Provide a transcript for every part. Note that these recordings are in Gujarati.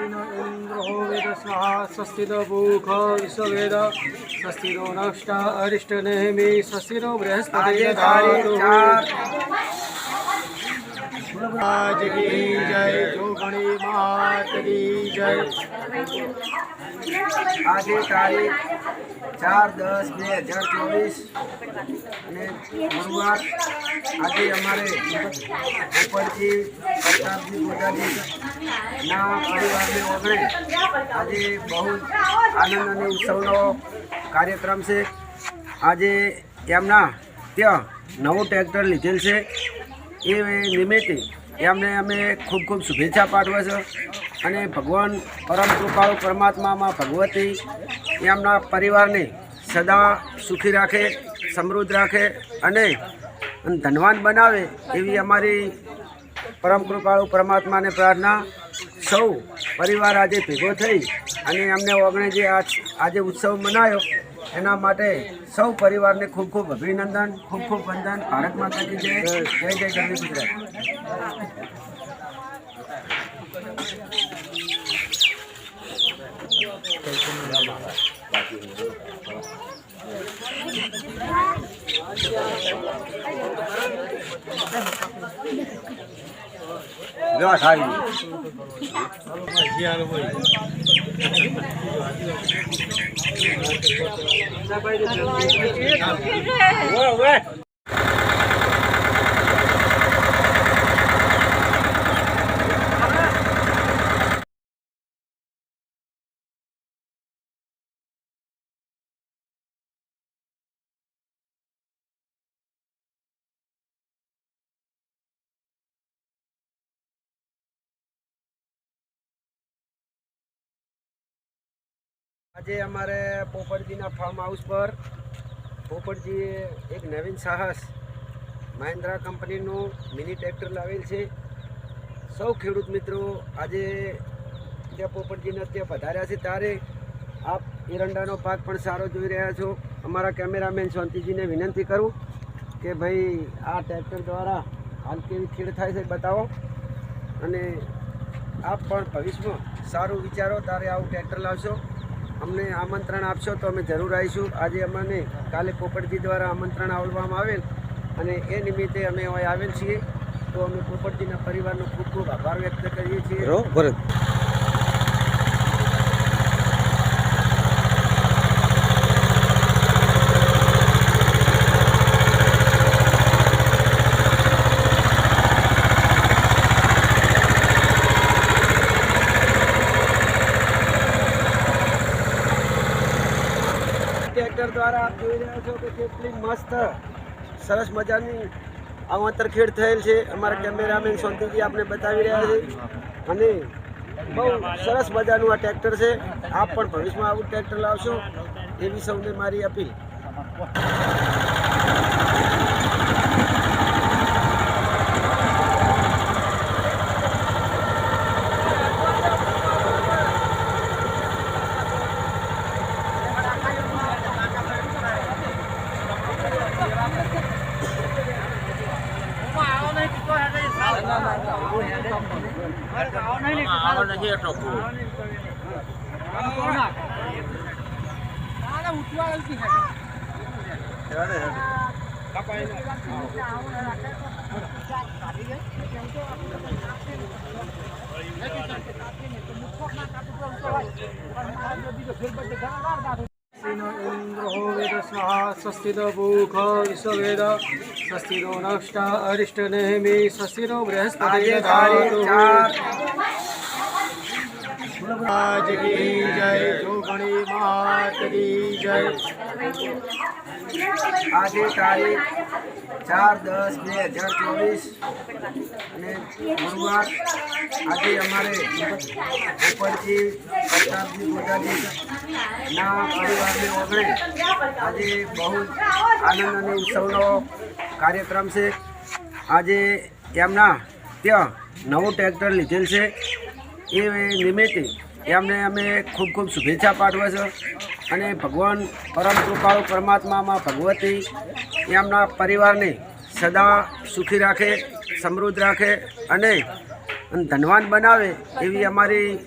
સ્વસ્તિન ઇન્દ્ર હોવેદ સ્વાહા સ્વસ્તિનો ભૂખ વિશ્વવેદ સ્વસ્તિનો નષ્ટ અરિષ્ટ નેહમિ સ્વસ્તિનો બૃહસ્પતિ રાજ કી જય જોગણી માત કી જય આજે તારીખ ચાર, દસ, બે હજાર ચોવીસ અને ગુરુવાર આજે અમારે ઉપરથી પ્રતાપજી ગોદાજીના પરિવારને ઓગણે આજે બહુ આનંદ અને ઉત્સવનો કાર્યક્રમ છે. આજે એમના ત્યાં નવું ટ્રેક્ટર લીધેલ છે. એ નિમિત્તે એમને અમે ખૂબ ખૂબ શુભેચ્છા પાઠવે છે. અને ભગવાન પરમ કૃપાળુ પરમાત્મામાં ભગવતી એમના પરિવારને સદા સુખી રાખે, સમૃદ્ધ રાખે અને ધનવાન બનાવે એવી અમારી પરમ કૃપાળુ પરમાત્માને પ્રાર્થના. સૌ પરિવાર આજે ભેગો થઈ અને એમને ઓગણે જે આજે ઉત્સવ મનાયો, એના માટે સૌ પરિવારને ખૂબ ખૂબ અભિનંદન, ખૂબ ખૂબ વંદન. ભારત માતા કી જય. જય જય ગરવી ગુજરાત આજે અમારે પોપટજીના ફાર્મ હાઉસ પર પોપટજીએ એક નવીન સાહસ મહિન્દ્રા કંપનીનું મિની ટ્રેક્ટર લાવેલ છે. સૌ ખેડૂત મિત્રો, આજે ત્યાં પોપટજીને ત્યાં પધાર્યા છે ત્યારે આપ એરંડાનો પાક પણ સારો જોઈ રહ્યા છો. અમારા કેમેરામેન શાંતિજીને વિનંતી કરું કે ભાઈ, આ ટ્રેક્ટર દ્વારા હાલ કેવી ખીડ થાય છે બતાવો. અને આપ પણ ભવિષ્યમાં સારું વિચારો, તારે આવું ટ્રેક્ટર લાવશો. અમને આમંત્રણ આપશો તો અમે જરૂર આવીશું. આજે અમને કાલે પોપટજી દ્વારા આમંત્રણ આવવામાં આવેલ અને એ નિમિત્તે અમે આવેલ છીએ. તો અમે પોપટજીના પરિવારનો ખૂબ ખૂબ આભાર વ્યક્ત કરીએ છીએ. ટ્રેક્ટર દ્વારા આપ જોઈ રહ્યા છો કે કેટલી મસ્ત, સરસ મજાની અવતર ખેડ થયેલ છે. અમારા કેમેરામેન સોંતીજી આપણે બતાવી રહ્યા છે. અને બહુ સરસ મજાનું આ ટ્રેક્ટર છે. આપ પણ ભવિષ્યમાં આવું ટ્રેક્ટર લાવશો એવી સૌને મારી અપીલ. स्वस्ति भूख टोको ನಾನು ಉಟ್ವಾಳ್ತಿ अरिष्ट नेहमी ಕಪಾಯಿ स्वस्तिदूख विश्ववेद बृहस्पति આજ કી જય જોગણી માત કી જય આજે તારીખ ચાર દસ બે હજાર ચોવીસ અને ગુરુવાર આજે અમારે ઉપરથી પ્રતાપજી ગોદાજીના પરિવારને ઓગણે આજે બહુ આનંદ અને ઉત્સવનો કાર્યક્રમ છે. આજે એમના ત્યાં નવું ટ્રેક્ટર લીધેલ છે. એ નિમિત્તે એમને અમે ખૂબ ખૂબ શુભેચ્છા પાઠવે છે. અને ભગવાન પરમ કૃપાળુ પરમાત્મામાં ભગવતી એમના પરિવારને સદા સુખી રાખે, સમૃદ્ધ રાખે અને ધનવાન બનાવે એવી અમારી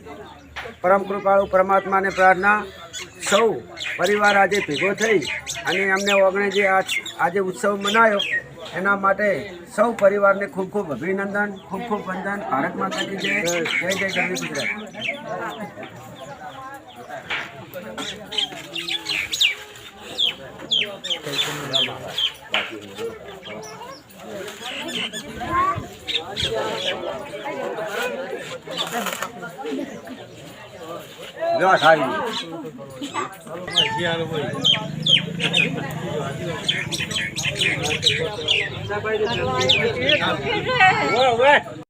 પરમ કૃપાળુ પરમાત્માને પ્રાર્થના. સૌ પરિવાર આજે ભેગો થઈ અને અમને ઓગણે જે આજે ઉત્સવ મનાયો એના માટે સૌ પરિવારને ખૂબ ખૂબ અભિનંદન, ખૂબ ખૂબ વંદન. ભારત માતા કી જય. જય જય ગરવી ગુજરાત. જો ખાઈ